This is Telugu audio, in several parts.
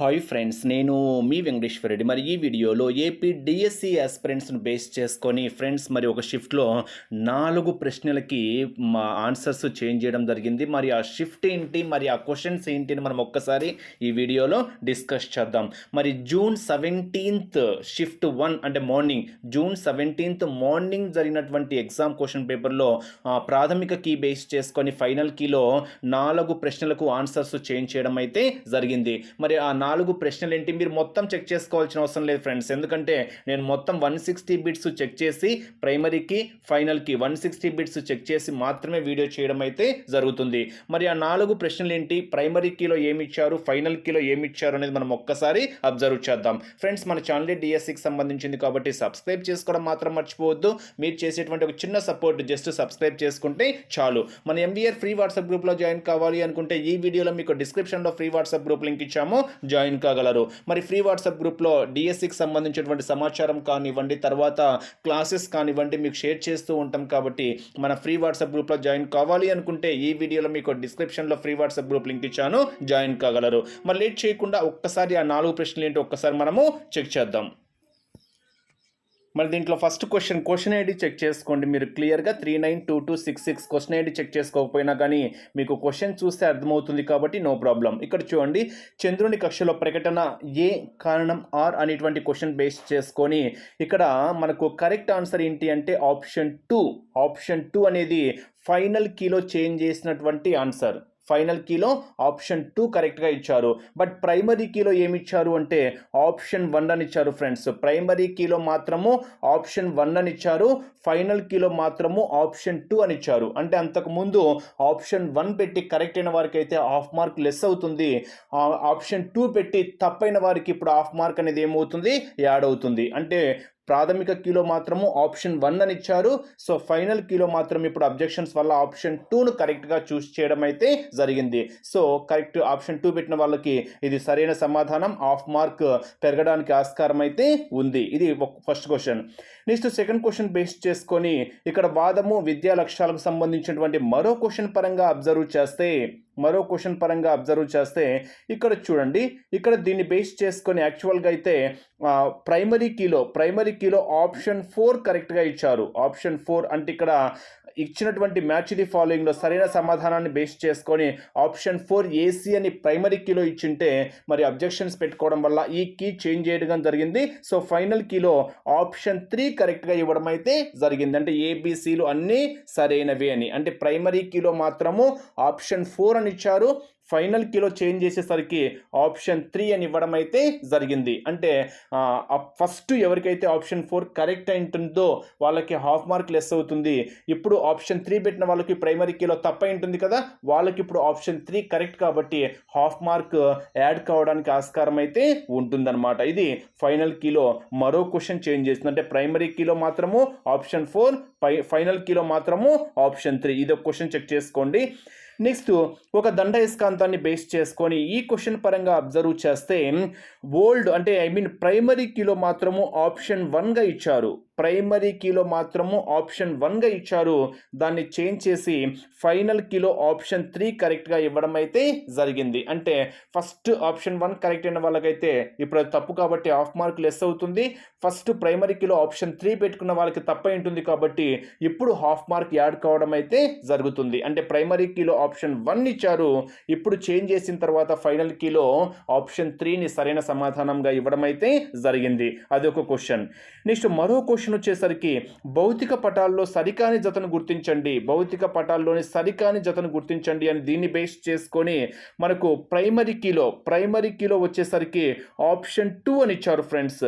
హాయ్ ఫ్రెండ్స్ నేను మీ వెంకటేశ్వర రెడ్డి మరి ఈ వీడియోలో ఏపీ డిఎస్సి ఆస్పిరెంట్స్ను బేస్ చేసుకొని ఫ్రెండ్స్ మరి ఒక షిఫ్ట్లో నాలుగు ప్రశ్నలకి మా ఆన్సర్స్ చేంజ్ చేయడం జరిగింది. మరి ఆ షిఫ్ట్ ఏంటి మరి ఆ క్వశ్చన్స్ ఏంటి అని మనం ఒక్కసారి ఈ వీడియోలో డిస్కస్ చేద్దాం. మరి జూన్ సెవెంటీన్త్ షిఫ్ట్ వన్ అంటే మార్నింగ్ జూన్ సెవెంటీన్త్ మార్నింగ్ జరిగినటువంటి ఎగ్జామ్ క్వశ్చన్ పేపర్లో ప్రాథమిక కీ బేస్ చేసుకొని ఫైనల్ కీలో నాలుగు ప్రశ్నలకు ఆన్సర్స్ చేంజ్ చేయడం అయితే జరిగింది. మరి ఆ నాలుగు ప్రశ్నలు ఏంటి మీరు మొత్తం చెక్ చేసుకోవాల్సిన అవసరం లేదు ఫ్రెండ్స్. ఎందుకంటే నేను మొత్తం వన్ సిక్స్టీ బిట్స్ చెక్ చేసి ప్రైమరీకి ఫైనల్కి వన్ సిక్స్టీ బిట్స్ చెక్ చేసి మాత్రమే వీడియో చేయడం అయితే జరుగుతుంది. మరి ఆ నాలుగు ప్రశ్నలు ఏంటి ప్రైమరీ కీలో ఏమి ఇచ్చారు ఫైనల్ కీలో ఏమి ఇచ్చారు అనేది మనం ఒక్కసారి అబ్జర్వ్ చేద్దాం. ఫ్రెండ్స్ మన ఛానల్ డిఎస్సికి సంబంధించింది కాబట్టి సబ్స్క్రైబ్ చేసుకోవడం మాత్రం మర్చిపోవద్దు. మీరు చేసేటువంటి ఒక చిన్న సపోర్ట్ జస్ట్ సబ్స్క్రైబ్ చేసుకుంటే చాలు. మన ఎంబీఆర్ ఫ్రీ వాట్సాప్ గ్రూప్లో జాయిన్ కావాలి అనుకుంటే ఈ వీడియోలో మీకు డిస్క్రిప్షన్లో ఫ్రీ వాట్సాప్ గ్రూప్ లింక్ ఇచ్చాము. జాయిన్ జాయిన్ కాగలరు. మరి ఫ్రీ వాట్సాప్ గ్రూప్లో డిఎస్సికి సంబంధించినటువంటి సమాచారం కానివ్వండి తర్వాత క్లాసెస్ కానివ్వండి మీకు షేర్ చేస్తూ ఉంటాం కాబట్టి మన ఫ్రీ వాట్సాప్ గ్రూప్లో జాయిన్ కావాలి అనుకుంటే ఈ వీడియోలో మీకు డిస్క్రిప్షన్లో ఫ్రీ వాట్సాప్ గ్రూప్ లింక్ ఇచ్చాను జాయిన్ కాగలరు. మరి లేట్ చేయకుండా ఒక్కసారి ఆ నాలుగు ప్రశ్నలు ఏంటో ఒక్కసారి మనము చెక్ చేద్దాం. మరి దీంట్లో first question question ID check చేసుకోండి. మీరు క్లియర్గా three nine two two six six question ID check చేసుకోకపోయినా కానీ మీకు క్వశ్చన్ చూస్తే అర్థమవుతుంది కాబట్టి నో ప్రాబ్లం ఇక్కడ చూడండి చంద్రుని కక్షలో ప్రకటన ఏ కారణం ఆర్ అనేటువంటి క్వశ్చన్ బేస్ చేసుకొని ఇక్కడ మనకు కరెక్ట్ ఆన్సర్ ఏంటి అంటే ఆప్షన్ టూ ఆప్షన్ టూ అనేది ఫైనల్ కీలో చేంజ్ చేసినటువంటి ఆన్సర్ ఫైనల్ కీలో ఆప్షన్ టూ కరెక్ట్గా ఇచ్చారు. బట్ ప్రైమరీ కీలో ఏమిచ్చారు అంటే ఆప్షన్ వన్ అని ఇచ్చారు ఫ్రెండ్స్. ప్రైమరీ కీలో మాత్రము ఆప్షన్ వన్ అని ఇచ్చారు. ఫైనల్ కీలో మాత్రము ఆప్షన్ టూ అని ఇచ్చారు. అంటే అంతకుముందు ఆప్షన్ వన్ పెట్టి కరెక్ట్ అయిన వారికి అయితే హాఫ్ మార్క్ లెస్ అవుతుంది. ఆప్షన్ టూ పెట్టి తప్పైన వారికి ఇప్పుడు హాఫ్ మార్క్ అనేది ఏమవుతుంది? యాడ్ అవుతుంది. అంటే ప్రాథమిక కీలో మాత్రము ఆప్షన్ వన్ అని ఇచ్చారు. సో ఫైనల్ కీలో మాత్రం ఇప్పుడు అబ్జెక్షన్స్ వల్ల ఆప్షన్ టూను కరెక్ట్గా చూస్ చేయడం అయితే జరిగింది. సో కరెక్ట్ ఆప్షన్ టూ పెట్టిన వాళ్ళకి ఇది సరైన సమాధానం. హాఫ్ మార్క్ పెరగడానికి ఆస్కారం అయితే ఉంది. ఇది first question next second question base చేసుకొని ఇక్కడ వాదము విద్యా లక్ష్యాలకు సంబంధించినటువంటి మరో క్వశ్చన్ పరంగా అబ్జర్వ్ చేస్తే మరో క్వశ్చన్ పరంగా అబ్జర్వ్ చేస్తే ఇక్కడ చూడండి. ఇక్కడ దీన్ని బేస్ చేసుకొని యాక్చువల్గా అయితే ప్రైమరీ కీలో ప్రైమరీ కీలో ఆప్షన్ ఫోర్ కరెక్ట్గా ఇచ్చారు. ఆప్షన్ ఫోర్ అంటే ఇక్కడ ఇచ్చినటువంటి మ్యాచ్ ది ఫాలోయింగ్లో సరైన సమాధానాన్ని బేస్ చేసుకొని ఆప్షన్ ఫోర్ ఏసీ అని ప్రైమరీ కీలో ఇచ్చింటే మరి అబ్జెక్షన్స్ పెట్టుకోవడం వల్ల ఈ కీ చేంజ్ చేయడం జరిగింది. సో ఫైనల్ కీలో ఆప్షన్ త్రీ కరెక్ట్గా ఇవ్వడం అయితే జరిగింది. అంటే ఏబీసీలు అన్నీ సరైనవి అని. అంటే ప్రైమరీ కీలో మాత్రము ఆప్షన్ ఫోర్ అని ఇచ్చారు. ఫైనల్ కీలో చేంజ్ చేసేసరికి ఆప్షన్ త్రీ అని ఇవ్వడం అయితే జరిగింది. అంటే ఫస్ట్ ఎవరికైతే ఆప్షన్ ఫోర్ కరెక్ట్ అయి ఉంటుందో వాళ్ళకి హాఫ్ మార్క్ లెస్ అవుతుంది. ఇప్పుడు ఆప్షన్ త్రీ పెట్టిన వాళ్ళకి ప్రైమరీ కీలో తప్ప ఉంటుంది కదా వాళ్ళకి ఇప్పుడు ఆప్షన్ త్రీ కరెక్ట్ కాబట్టి హాఫ్ మార్క్ యాడ్ కావడానికి ఆస్కారం అయితే ఉంటుందన్నమాట. ఇది ఫైనల్ కీలో మరో క్వశ్చన్ చేంజ్ చేస్తుంది. అంటే ప్రైమరీ కీలో మాత్రము ఆప్షన్ ఫోర్ పై ఫైనల్ కీలో మాత్రము ఆప్షన్ త్రీ. ఇది ఒక క్వశ్చన్ చెక్ చేసుకోండి. నెక్స్ట్ ఒక దండయస్కాంతాన్ని బేస్ చేసుకొని ఈ క్వశ్చన్ పరంగా అబ్జర్వ్ చేస్తే ఓల్డ్ అంటే ఐ మీన్ ప్రైమరీ కీలో మాత్రము ఆప్షన్ వన్గా ఇచ్చారు. ప్రైమరీ కీలో మాత్రము ఆప్షన్ వన్గా ఇచ్చారు. దాన్ని చేంజ్ చేసి ఫైనల్ కీలో ఆప్షన్ త్రీ కరెక్ట్గా ఇవ్వడం అయితే జరిగింది. అంటే ఫస్ట్ ఆప్షన్ వన్ కరెక్ట్ అయిన వాళ్ళకైతే ఇప్పుడు అది తప్పు కాబట్టి హాఫ్ మార్క్ లెస్ అవుతుంది. ఫస్ట్ ప్రైమరీ కీలో ఆప్షన్ త్రీ పెట్టుకున్న వాళ్ళకి తప్ప ఉంటుంది కాబట్టి ఇప్పుడు హాఫ్ మార్క్ యాడ్ కావడం అయితే జరుగుతుంది. అంటే ప్రైమరీ కీలో ఆప్షన్ వన్ ఇచ్చారు. ఇప్పుడు చేంజ్ చేసిన తర్వాత ఫైనల్ కీలో ఆప్షన్ త్రీని సరైన సమాధానంగా ఇవ్వడం అయితే జరిగింది. అది ఒక క్వశ్చన్. నెక్స్ట్ మరో క్వశ్చన్ వచ్చేసరికి భౌతిక పటాల్లో సరికాని జతను గుర్తించండి. భౌతిక పటాల్లోని సరికాని జతను గుర్తించండి అని దీన్ని బేస్ చేసుకొని మనకు ప్రైమరీ కీలో ప్రైమరీ కీలో వచ్చేసరికి ఆప్షన్ టూ అని ఇచ్చారు ఫ్రెండ్స్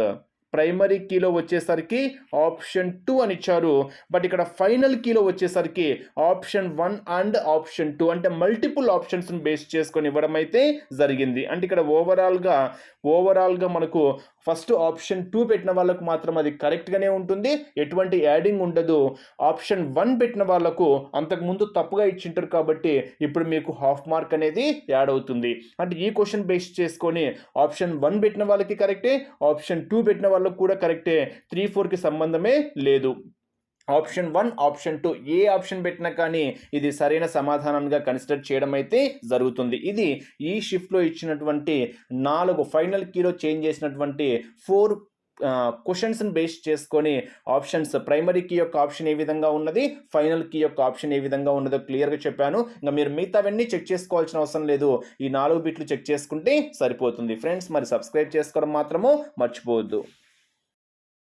ప్రైమరీ కీలో వచ్చేసరికి ఆప్షన్ టూ అని ఇచ్చారు. బట్ ఇక్కడ ఫైనల్ కీలో వచ్చేసరికి option one and option two అంటే మల్టిపుల్ ఆప్షన్స్ని బేస్ చేసుకొని ఇవ్వడం అయితే జరిగింది. అంటే ఇక్కడ ఓవరాల్గా ఓవరాల్గా మనకు ఫస్ట్ ఆప్షన్ టూ పెట్టిన వాళ్ళకు మాత్రం అది కరెక్ట్గానే ఉంటుంది. ఎటువంటి యాడింగ్ ఉండదు. ఆప్షన్ వన్ పెట్టిన వాళ్ళకు అంతకుముందు తప్పుగా ఇచ్చింటారు కాబట్టి ఇప్పుడు మీకు హాఫ్ మార్క్ అనేది యాడ్ అవుతుంది. అంటే ఈ క్వశ్చన్ బేస్ చేసుకొని ఆప్షన్ వన్ పెట్టిన వాళ్ళకి కరెక్టే ఆప్షన్ టూ పెట్టిన వాళ్ళకు కూడా కరెక్టే. త్రీ ఫోర్కి సంబంధమే లేదు. ఆప్షన్ వన్ ఆప్షన్ టూ ఏ ఆప్షన్ పెట్టినా కానీ ఇది సరైన సమాధానంగా కన్సిడర్ చేయడం అయితే జరుగుతుంది. ఇది ఈ షిఫ్ట్లో ఇచ్చినటువంటి నాలుగు ఫైనల్ కీలో చేంజ్ చేసినటువంటి ఫోర్ క్వశ్చన్స్ని బేస్ చేసుకొని ఆప్షన్స్ ప్రైమరీ కీ యొక్క ఆప్షన్ ఏ విధంగా ఉన్నది ఫైనల్ కీ యొక్క ఆప్షన్ ఏ విధంగా ఉన్నదో క్లియర్గా చెప్పాను. ఇంకా మీరు మిగతావన్నీ చెక్ చేసుకోవాల్సిన అవసరం లేదు. ఈ నాలుగు బిట్లు చెక్ చేసుకుంటే సరిపోతుంది. ఫ్రెండ్స్ మరి సబ్స్క్రైబ్ చేసుకోవడం మాత్రము మర్చిపోవద్దు.